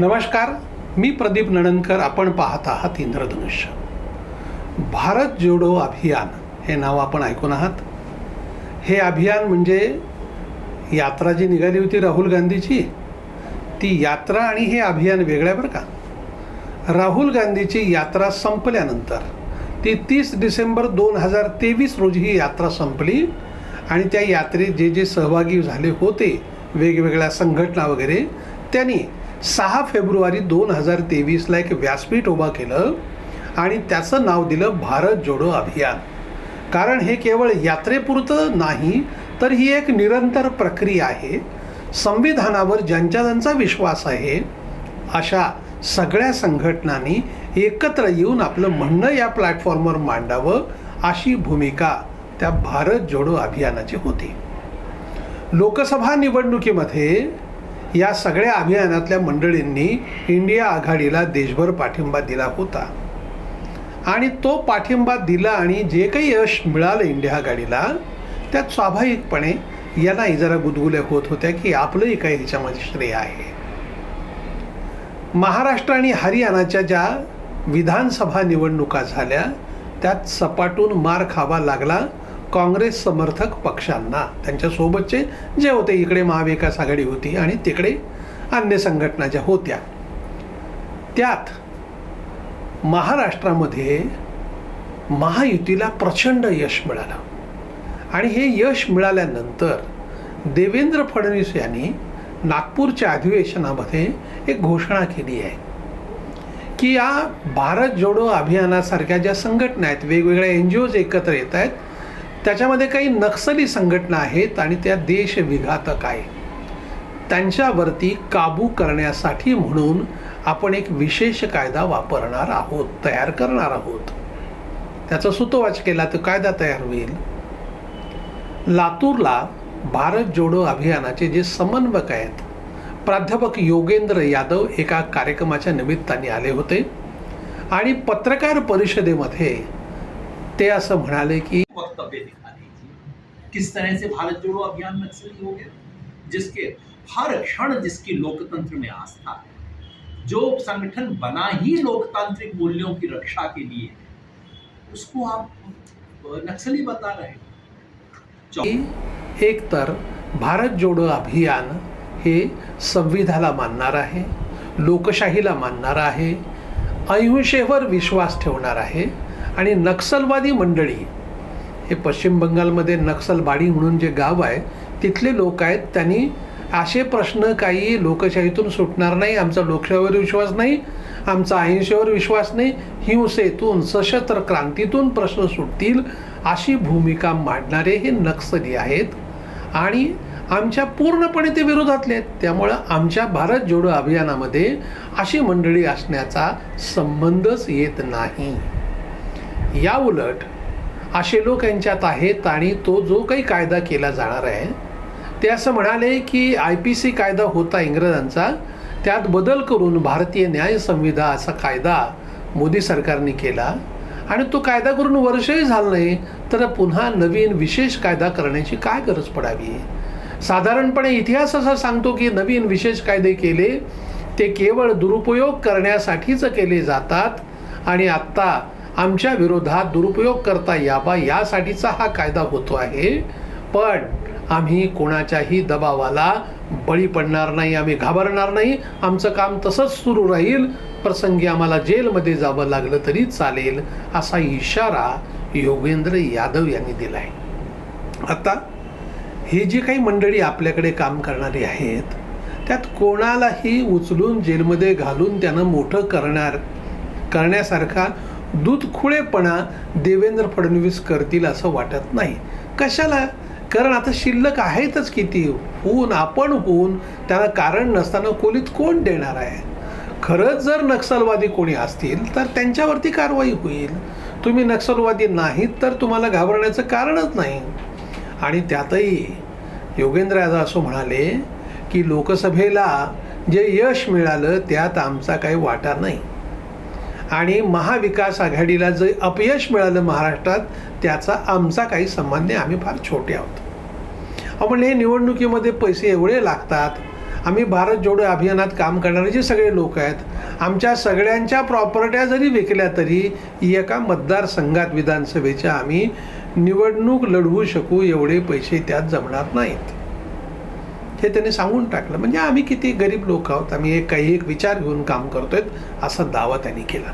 नमस्कार मी प्रदीप नणनकर आपण पाहत आहात इंद्रधनुष्य. भारत जोडो अभियान हे नाव आपण ऐकून आहात. हे अभियान म्हणजे यात्रा जी निघाली होती राहुल गांधीची ती यात्रा आणि हे अभियान वेगळं आहे बरं का? राहुल गांधीची यात्रा संपल्यानंतर ती तीस डिसेंबर दोन हजार तेवीस रोजी ही यात्रा संपली आणि त्या यात्रेत जे जे सहभागी झाले होते वेगवेगळ्या संघटना वगैरे त्यांनी सहा फेब्रुवारी दोन हजार तेवीसला एक व्यासपीठ उभा केलं आणि त्याचं नाव दिलं भारत जोडो अभियान. कारण हे केवळ यात्रेपुरतं नाही तर ही एक निरंतर प्रक्रिया आहे. संविधानावर ज्यांच्या ज्यांचा विश्वास आहे अशा सगळ्या संघटनांनी एकत्र येऊन आपलं म्हणणं या प्लॅटफॉर्मवर मांडावं अशी भूमिका त्या भारत जोडो अभियानाची होती. लोकसभा निवडणुकीमध्ये या सगळ्या अभियानातल्या मंडळींनी इंडिया आघाडीला देशभर पाठिंबा दिला होता. आणि तो पाठिंबा दिला आणि जे काही यश मिळालं इंडिया आघाडीला त्यात स्वाभाविकपणे यांनाही जरा गुदगुल्या होत होत्या की आपलंही काही ह्याच्यामध्ये श्रेय आहे. महाराष्ट्र आणि हरियाणाच्या ज्या विधानसभा निवडणुका झाल्या त्यात सपाटून मार खावा लागला काँग्रेस समर्थक पक्षांना त्यांच्यासोबतचे जे होते इकडे महाविकास आघाडी होती आणि तिकडे अन्य संघटना ज्या होत्या त्यात महाराष्ट्रामध्ये महायुतीला प्रचंड यश मिळालं. आणि हे यश मिळाल्यानंतर देवेंद्र फडणवीस यांनी नागपूरच्या अधिवेशनामध्ये एक घोषणा केली आहे की या भारत जोडो अभियानासारख्या ज्या संघटना आहेत वेगवेगळ्या एन जी ओज एकत्र येत आहेत त्याच्यामध्ये काही नक्सली संघटना आहेत आणि त्या देशविघातक आहे त्यांच्यावरती काबू करण्यासाठी म्हणून आपण एक विशेष कायदा वापरणार आहोत तयार करणार आहोत. त्याचा सुतोवाच केला तर कायदा तयार होईल. लातूरला भारत जोडो अभियानाचे जे समन्वयक आहेत प्राध्यापक योगेंद्र यादव एका कार्यक्रमाच्या निमित्ताने आले होते. आणि पत्रकार परिषदेमध्ये ते असं म्हणाले की वक्तव्य दिखा दीजिए किस तरह से भारत जोड़ो अभियान नक्सली हो गया? जिसके हर क्षण जिसकी लोकतंत्र में आस्था है, जो संगठन बना ही लोकतांत्रिक मूल्यों की रक्षा के लिए उसको आप नक्सली बता रहे हैं। एक तर भारत जोडो अभियान हे संविधानाला मानणार आहे लोकशाहीला मानणार आहे अहिंसेवर विश्वास ठेवणार आहे, आणि नक्षलवादी मंडळी हे पश्चिम बंगालमध्ये नक्सलबाडी म्हणून जे गाव आहे तिथले लोक आहेत त्यांनी असे प्रश्न काही लोकशाहीतून सुटणार नाही आमचा लोकशाहीवर विश्वास नाही आमचा अहिंसेवर विश्वास नाही हिंसेतून सशस्त्र क्रांतीतून प्रश्न सुटतील अशी भूमिका मांडणारे हे नक्सली आहेत. आणि आमच्या पूर्णपणे ते विरोधातले आहेत. त्यामुळं आमच्या भारत जोडो अभियानामध्ये अशी मंडळी असण्याचा संबंधच येत नाही. या उलट असे लोक यांच्यात आहेत आणि तो जो काही कायदा केला जाणार आहे ते असं म्हणाले की आय पी सी कायदा होता इंग्रजांचा त्यात बदल करून भारतीय न्याय संविधा असा कायदा मोदी सरकारने केला आणि तो कायदा करून वर्षही झालं नाही तर पुन्हा नवीन विशेष कायदा करण्याची काय गरज पडावी? साधारणपणे इतिहास असा सांगतो की नवीन विशेष कायदे केले ते केवळ दुरुपयोग करण्यासाठीच केले जातात आणि आत्ता आमच्या विरोधात दुरुपयोग करता यावा यासाठीचा हा कायदा होतो आहे. पण आम्ही कोणाच्याही दबावाला बळी पडणार नाही आम्ही घाबरणार नाही. आमचं काम तसंच सुरू राहील. प्रसंगी आम्हाला जेलमध्ये जावं लागलं तरी चालेल असा इशारा योगेंद्र यादव यांनी दिला आहे आता ही जी काही मंडळी आपल्याकडे काम करणारी आहेत त्यात कोणालाही उचलून जेलमध्ये घालून त्यानं मोठं करणार करण्यासारखा दूधखुळेपणा देवेंद्र फडणवीस करतील असं वाटत नाही. कशाला? कारण आता शिल्लक आहेतच किती. होऊन आपण होऊन त्याला कारण नसताना खोलीत कोण देणार आहे? खरंच जर नक्षलवादी कोणी असतील तर त्यांच्यावरती कारवाई होईल. तुम्ही नक्षलवादी नाहीत तर तुम्हाला घाबरण्याचं कारणच नाही. आणि त्यातही योगेंद्र यादव असं म्हणाले की लोकसभेला जे यश मिळालं त्यात आमचा काही वाटा नाही. आणि महाविकास आघाडीला जे अपयश मिळालं महाराष्ट्रात त्याचा आमचा काही संबंध नाही. आम्ही फार छोटे आहोत. आपण हे निवडणुकीमध्ये पैसे एवढे लागतात. आम्ही भारत जोडो अभियानात काम करणारे जे सगळे लोक आहेत आमच्या सगळ्यांच्या प्रॉपर्ट्या जरी विकल्या तरी एका मतदारसंघात विधानसभेच्या आम्ही निवडणूक लढवू शकू एवढे पैसे त्यात जमणार नाहीत. हे त्यांनी सांगून टाकलं. म्हणजे आम्ही किती गरीब लोक आहोत आम्ही एक काही एक विचार घेऊन काम करतोय असा दावा त्यांनी केला.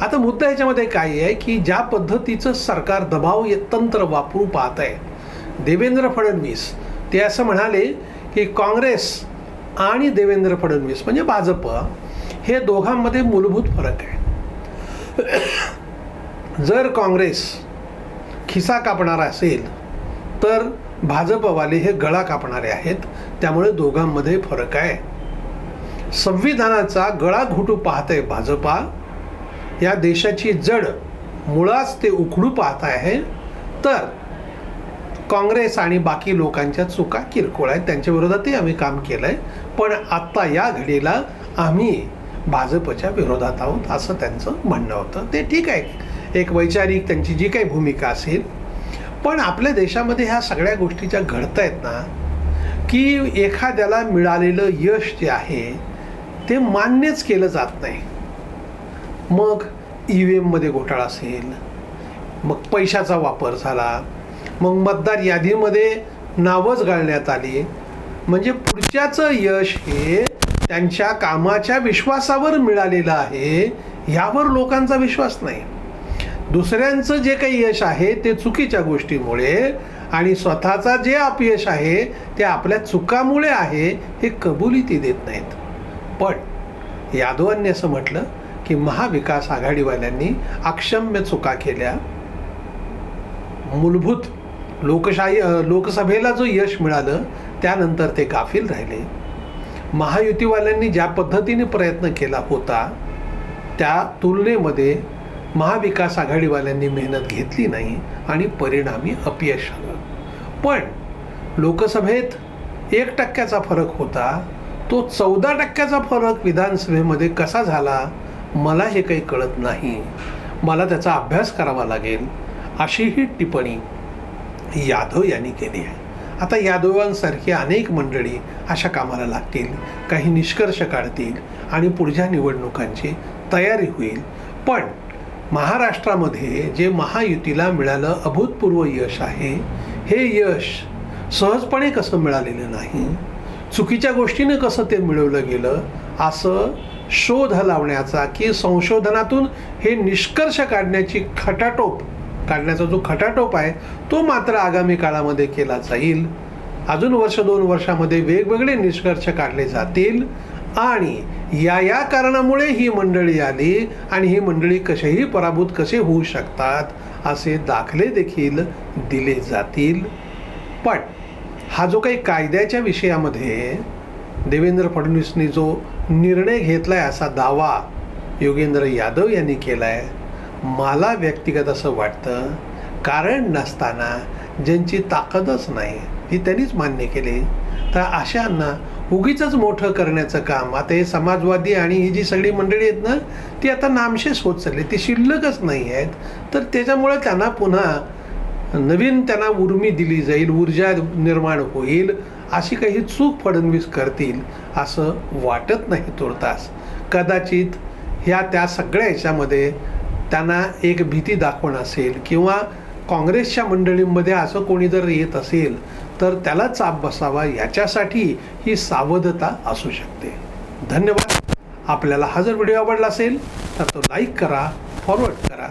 आता मुद्दा याच्यामध्ये काय आहे की ज्या पद्धतीचं सरकार दबाव तंत्र वापरू पाहत आहे देवेंद्र फडणवीस ते असं म्हणाले की काँग्रेस आणि देवेंद्र फडणवीस म्हणजे भाजप हे दोघांमध्ये मूलभूत फरक आहे. जर काँग्रेस खिसा कापणारा असेल तर भाजपवाले हे गळा कापणारे आहेत. त्यामुळे दोघांमध्ये फरक आहे. संविधानाचा गळा घोटू पाहतंय भाजपा. या देशाची जड मुळाच ते उखडू पाहत आहे. तर काँग्रेस आणि बाकी लोकांच्या चुका किरकोळ आहेत. त्यांच्या विरोधातही आम्ही काम केलं आहे पण आत्ता या घडीला आम्ही भाजपच्या विरोधात आहोत असं त्यांचं म्हणणं होतं. ते ठीक आहे. एक वैचारिक त्यांची जी काही भूमिका असेल पण आपल्या देशामध्ये ह्या सगळ्या गोष्टी ज्या घडत आहेत ना की एखाद्याला मिळालेलं यश जे आहे ते मान्यच केलं जात नाही. मग ई व्ही एममध्ये घोटाळा असेल मग पैशाचा वापर झाला मग मतदार यादीमध्ये नावच घालण्यात आली. म्हणजे पुढच्याचं यश हे त्यांच्या कामाच्या विश्वासावर मिळालेलं आहे ह्यावर लोकांचा विश्वास नाही. दुसऱ्यांचं जे काही यश आहे ते चुकीच्या गोष्टीमुळे आणि स्वतःचा जे अपयश आहे ते आपल्या चुकामुळे आहे हे कबुली ती देत नाहीत. पण यादवांनी असं म्हटलं की महाविकास आघाडीवाल्यांनी अक्षम्य चुका केल्या. मूलभूत लोकशाही लोकसभेला जो यश मिळालं त्यानंतर ते गाफील राहिले. महायुतीवाल्यांनी ज्या पद्धतीने प्रयत्न केला होता त्या तुलनेमध्ये महाविकास आघाडीवाल्यांनी मेहनत घेतली नाही आणि परिणामी अपयश आलं. पण लोकसभेत एक टक्क्याचा फरक होता. तो चौदा टक्क्याचा फरक विधानसभेमध्ये कसा झाला मला हे काही कळत नाही. मला त्याचा अभ्यास करावा लागेल अशी ही टिप्पणी यादव यांनी केली आहे. आता यादवांसारखी अनेक मंडळी अशा कामाला लागतील काही निष्कर्ष काढतील आणि पुढच्या निवडणुकांची तयारी होईल. पण महाराष्ट्रामध्ये जे महायुतीला मिळालं अभूतपूर्व यश आहे हे यश सहजपणे कसं मिळालेलं नाही चुकीच्या गोष्टीनं कसं ते मिळवलं गेलं असं शोध लावण्याचा की संशोधनातून हे निष्कर्ष काढण्याची खटाटोप काढण्याचा जो खटाटोप आहे तो मात्र आगामी काळामध्ये केला जाईल. अजून वर्ष दोन वर्षामध्ये वेगवेगळे निष्कर्ष काढले जातील. आणि या या कारणामुळे ही मंडळी आली आणि ही मंडळी कसेही पराभूत कसे होऊ शकतात असे दाखले देखील दिले जातील. पण हा जो काही कायद्याच्या विषयामध्ये देवेंद्र फडणवीसनी जो निर्णय घेतला आहे असा दावा योगेंद्र यादव यांनी केला आहे मला व्यक्तिगत असं वाटतं कारण नसताना ज्यांची ताकदच नाही ही त्यांनीच मान्य केली. तर अशांना उगीच मोठं करण्याचं काम. आता हे समाजवादी आणि ही जी सगळी मंडळी आहेत ना ती आता नामशेष होत चालली ती शिल्लकच नाही आहेत. तर त्याच्यामुळे त्यांना पुन्हा नवीन त्यांना उर्मी दिली जाईल ऊर्जा निर्माण होईल अशी काही चूक फडणवीस करतील असं वाटत नाही तुर्तास. कदाचित ह्या त्या सगळ्या ह्याच्यामध्ये त्यांना एक भीती दाखवण असेल किंवा काँग्रेसच्या मंडळींमध्ये असं कोणी जर येत असेल तर त्याला चाप बसावा याच्यासाठी ही सावधता असू शकते. धन्यवाद. आपल्याला हा जर व्हिडिओ आवडला असेल तर तो लाईक करा फॉरवर्ड करा.